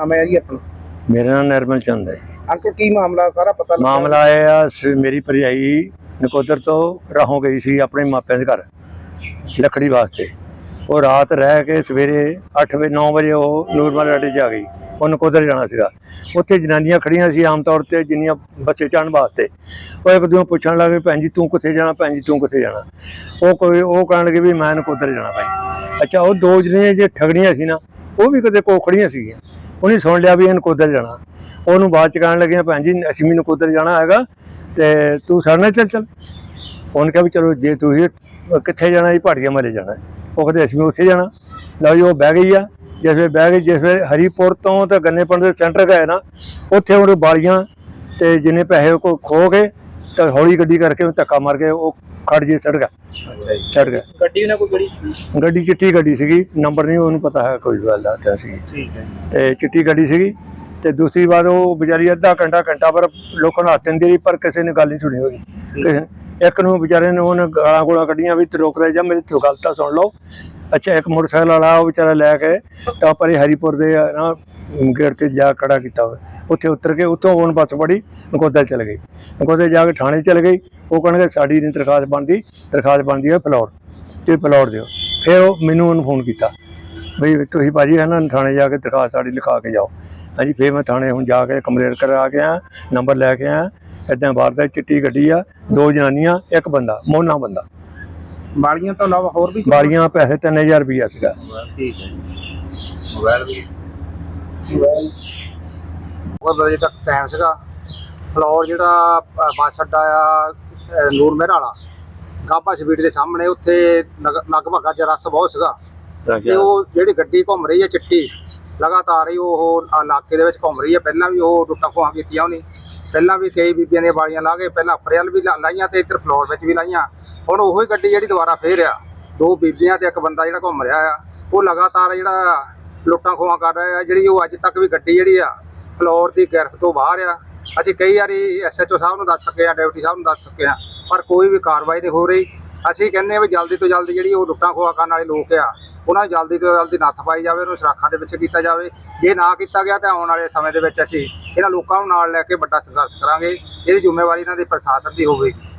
ਨਾਮ ਹੈ ਜੀ ਆਪਣਾ? ਮੇਰਾ ਨਾਮ ਨਿਰਮਲ ਚੰਦ ਹੈ ਅੰਕਲ ਕੀ ਮਾਮਲਾ? ਸਾਰਾ ਪਤਾ ਲੱਗਾ? ਮਾਮਲਾ ਇਹ ਆ ਸ- ਮੇਰੀ ਭਰਜਾਈ ਨਕੋਦਰ ਤੋਂ ਰਾਹੋਂ ਗਈ ਸੀ ਆਪਣੇ ਮਾਪਿਆਂ ਦੇ ਘਰ ਲੱਕੜੀ ਵਾਸਤੇ। ਉਹ ਰਾਤ ਰਹਿ ਕੇ ਸਵੇਰੇ 8 ਵਜੇ 9 ਵਜੇ ਉਹ ਨੂਰਮਲ ਅੱਡੇ 'ਚ ਆ ਗਈ। ਉਹ ਨਕੋਦਰ ਜਾਣਾ ਸੀਗਾ। ਉੱਥੇ ਜਨਾਨੀਆਂ ਖੜੀਆਂ ਸੀ ਆਮ ਤੌਰ ਤੇ ਜਿੰਨੀਆਂ ਬੱਸੇ ਚੜਨ ਵਾਸਤੇ। ਉਹ ਇੱਕ ਦੂਜੇ ਨੂੰ ਪੁੱਛਣ ਲੱਗੇ ਭੈਣ ਜੀ ਤੂੰ ਕਿੱਥੇ ਜਾਣਾ? ਭੈਣ ਜੀ ਤੂੰ ਕਿੱਥੇ ਜਾਣਾ? ਉਹ ਕੋਈ ਉਹ ਕਹਿਣ ਲੱਗੇ ਵੀ ਮੈਂ ਨਕੋਦਰ ਜਾਣਾ ਭਾਈ। ਅੱਛਾ ਉਹ ਦੋ ਜਣੇ ਜੇ ਠਗਣੀਆਂ ਸੀ ਨਾ ਉਹ ਵੀ ਕਦੇ ਕੋਖੜੀਆਂ ਸੀਗੀਆਂ। ਉਹਨੇ ਸੁਣ ਲਿਆ ਵੀ ਇਹ ਨਕੋਦਰ ਜਾਣਾ। ਉਹਨੂੰ ਬਾਅਦ ਚ ਕਹਿਣ ਲੱਗੀਆਂ ਭੈਣ ਜੀ ਅਸ਼ਮੀ ਵੀ ਨਕੋਦਰ ਜਾਣਾ ਹੈਗਾ ਤੇ ਤੂੰ ਸਾਡੇ ਨਾਲ ਚੱਲ ਚੱਲ। ਉਹਨੇ ਕਿਹਾ ਵੀ ਚਲੋ, ਜੇ ਤੁਸੀਂ ਕਿੱਥੇ ਜਾਣਾ ਜੀ ਪਹਾੜੀਆਂ ਮਾਰੇ ਜਾਣਾ ਉਹ ਕਹਿੰਦੇ, ਅਸੀਂ ਉੱਥੇ ਜਾਣਾ। ਲਓ ਜੀ, ਉਹ ਬਹਿ ਗਈ ਆ। ਜਿਸ ਵੇਲੇ ਬਹਿ ਗਈ, ਜਿਸ ਵੇਲੇ ਹਰੀਪੁਰ ਤੋਂ ਤਾਂ ਗੰਨੇਪਣ ਦੇ ਸੈਂਟਰ ਗਏ ਨਾ, ਉੱਥੇ ਉਹਨੂੰ ਬਾਲੀਆਂ ਤੇ ਜਿੰਨੇ ਪੈਸੇ ਕੋ ਖੋ ਕੇ ਤੇ ਹੌਲੀ ਗੱਡੀ ਕਰਕੇ ਉਹ ਧੱਕਾ ਮਾਰ ਕੇ ਉਹ ਖੜ ਜੇ ਚੜ ਗਿਆ। ਚੜ ਗਿਆ। ਗੱਡੀ ਉਹਨਾਂ ਕੋਈ ਸੀ? ਗੱਡੀ ਚਿੱਟੀ ਗੱਡੀ ਸੀਗੀ ਨੰਬਰ ਨਹੀਂ ਉਹਨੂੰ ਪਤਾ ਹੈ ਕੋਈ ਗੱਲ ਦਾ ਤਾਂ ਸੀ। ਠੀਕ ਹੈ ਤੇ ਚਿੱਟੀ ਗੱਡੀ ਸੀਗੀ ਤੇ ਦੂਸਰੀ ਵਾਰ ਉਹ ਵਿਚਾਰੀ ਅੱਧਾ ਘੰਟਾ ਘੰਟਾ ਪਰ ਲੋਕਾਂ ਨੂੰ ਹੱਥ ਦਿੰਦੀ ਰਹੀ ਪਰ ਕਿਸੇ ਨੇ ਗੱਲ ਨਹੀਂ ਸੁਣੀ ਉਹਦੀ। ਕਿਸੇ- ਇੱਕ ਨੂੰ ਵਿਚਾਰੇ ਨੇ ਉਹਨੇ ਗਾਲਾਂ ਗੋਲਾਂ ਕੱਢੀਆਂ ਵੀ ਰੋਕ ਰਹੇ ਜਾ ਮੇਰੀ ਤੋਂ ਗੱਲ ਤਾਂ ਸੁਣ ਲਓ। ਅੱਛਾ ਇੱਕ ਮੋਟਰਸਾਈਕਲ ਵਾਲਾ ਉਹ ਵਿਚਾਰਾ ਲੈ ਕੇ ਤਾਂ ਪਰੇ ਹਰੀਪੁਰ ਦੇ ਨਾ ਗੇਟ ਤੇ ਜਾ ਖੜਾ ਕੀਤਾ ਹੋਇਆ। ਉੱਥੇ ਉਤਰ ਕੇ ਉੱਥੋਂ ਉਹਨ ਬੱਸ ਫੜੀ ਨਕੋਦਰ ਚਲ ਗਈ। ਨਕੋਦਰ ਜਾ ਕੇ ਥਾਣੇ ਚਲ ਗਈ। ਉਹ ਕਹਿਣਗੇ ਸਾਡੀ ਨਹੀਂ ਦਰਖਾਸਤ ਬਣਦੀ ਦਰਖਾਸਤ ਬਣਦੀ ਹੈ ਫਲੋਰ। ਤੇ ਫਲੋਰ ਦਿਓ। ਫਿਰ ਉਹ ਮੈਨੂੰ ਉਹਨੂੰ ਫੋਨ ਕੀਤਾ। ਬਈ ਤੁਸੀਂ ਭਾਜੀ ਹੈ ਨਾ ਥਾਣੇ ਜਾ ਕੇ ਦਰਖਾਸਤ ਸਾਡੀ ਲਿਖਾ ਕੇ ਜਾਓ। ਹਾਂਜੀ ਫਿਰ ਮੈਂ ਥਾਣੇ ਹੁਣ ਜਾ ਕੇ ਕੰਪਲੇਂਟ ਕਰਾ ਕੇ ਆ ਨੰਬਰ ਲੈ ਕੇ ਆ ਇਦਾਂ ਬਾਹਰ ਦਾ ਚਿੱਟੀ ਗੱਡੀ ਆ ਦੋ ਜਨਾਨੀਆਂ ਇੱਕ ਬੰਦਾ ਮੋਨਾ ਬੰਦਾ। ਬਾਲੀਆਂ ਤੋਂ ਇਲਾਵਾ ਹੋਰ ਵੀ ਵਾਲੀਆਂ ਪੈਸੇ 3000 ਰੁਪਈਆ ਸੀਗਾ। ਠੀਕ ਹੈ ਮੋਬਾਈਲ ਵੀ। ਉਹ ਵਜੇ ਤੱਕ ਟਾਈਮ ਸੀਗਾ ਫਲੋਰ ਜਿਹੜਾ ਅ, ਬੱਸ ਅੱਡਾ ਆ ਅ, ਨੂਰ ਮਹਿਰਾ ਵਾਲਾ ਗਾਬਾ ਸਵੀਟ ਦੇ ਸਾਹਮਣੇ ਉੱਥੇ ਲਗ- ਲਗਭਗ ਅੱਜ ਰਸ ਬਹੁਤ ਸੀਗਾ। ਤੇ ਉਹ ਜਿਹੜੀ ਗੱਡੀ ਘੁੰਮ ਰਹੀ ਹੈ ਚਿੱਟੀ ਲਗਾਤਾਰ ਹੀ ਉਹ ਇਲਾਕੇ ਦੇ ਵਿੱਚ ਘੁੰਮ ਰਹੀ ਹੈ ਪਹਿਲਾਂ ਵੀ ਉਹ ਟੁੱਟਾ ਖੋਹਾਂ ਕੀਤੀਆਂ ਉਹਨੇ। ਪਹਿਲਾਂ ਵੀ ਕਈ ਬੀਬੀਆਂ ਦੀਆਂ ਵਾਲੀਆਂ ਲਾ ਕੇ ਪਹਿਲਾਂ ਅਪ੍ਰੈਲ ਵੀ ਲਾ- ਲਾਈਆਂ ਤੇ ਇੱਧਰ ਫਲੋਰ ਵਿੱਚ ਵੀ ਲਾਈਆਂ। ਹੁਣ ਉਹੋ ਹੀ ਗੱਡੀ ਜਿਹੜੀ ਦੁਬਾਰਾ ਫੇਰ ਆ। ਦੋ ਬੀਬੀਆਂ ਤੇ ਇੱਕ ਬੰਦਾ ਜਿਹੜਾ ਘੁੰਮ ਰਿਹਾ ਆ। ਉਹ ਲਗਾਤਾਰ ਜਿਹੜਾ ਲੁੱਟਾਂ ਖੋਹਾਂ ਕਰ ਰਿਹਾ ਆ ਜਿਹੜੀ ਉਹ ਅੱਜ ਤੱਕ ਵੀ ਗੱਡੀ ਜਿਹੜੀ ਆ ਫਲੋਰ ਦੀ ਗਿਰਫਤ ਤੋਂ ਬਾਹਰ ਆ। ਅਸੀਂ ਕਈ ਵਾਰੀ ਐਸਐਚਓ ਸਾਹਿਬ ਨੂੰ ਦੱਸ ਸਕੇ ਆ, ਡਿਪਟੀ ਸਾਹਿਬ ਨੂੰ ਦੱਸ ਸਕੇ ਆ, ਪਰ ਕੋਈ ਵੀ ਕਾਰਵਾਈ ਨਹੀਂ ਹੋ ਰਹੀ। ਅਸੀਂ ਕਹਿੰਦੇ ਆ ਵੀ ਜਲਦੀ ਤੋਂ ਜਲਦੀ ਜਿਹੜੀ ਉਹ ਲੁੱਟਾਂ ਖੋਹਾਂ ਕਰਨ ਵਾਲੇ ਲੋਕ ਆ, ਉਹਨਾਂ ਨੂੰ ਜਲਦੀ ਤੋਂ ਜਲਦੀ ਨੱਥ ਪਾਈ ਜਾਵੇ, ਉਹਨੂੰ ਸੁਰੱਖਿਆ ਦੇ ਵਿੱਚ ਕੀਤਾ ਜਾਵੇ। ਜੇ ਨਾ ਕੀਤਾ ਗਿਆ ਤਾਂ ਆਉਣ ਵਾਲੇ ਸਮੇਂ ਦੇ ਵਿੱਚ ਅਸੀਂ ਇਹਨਾਂ ਲੋਕਾਂ ਨੂੰ ਨਾਲ ਲੈ ਕੇ ਵੱਡਾ ਸੰਘਰਸ਼ ਕਰਾਂਗੇ। ਇਹਦੀ ਜ਼ਿੰਮੇਵਾਰੀ ਇਹਨਾਂ ਦੀ ਪ੍ਰਸ਼ਾਸਨ ਦੀ ਹੋਵੇਗੀ।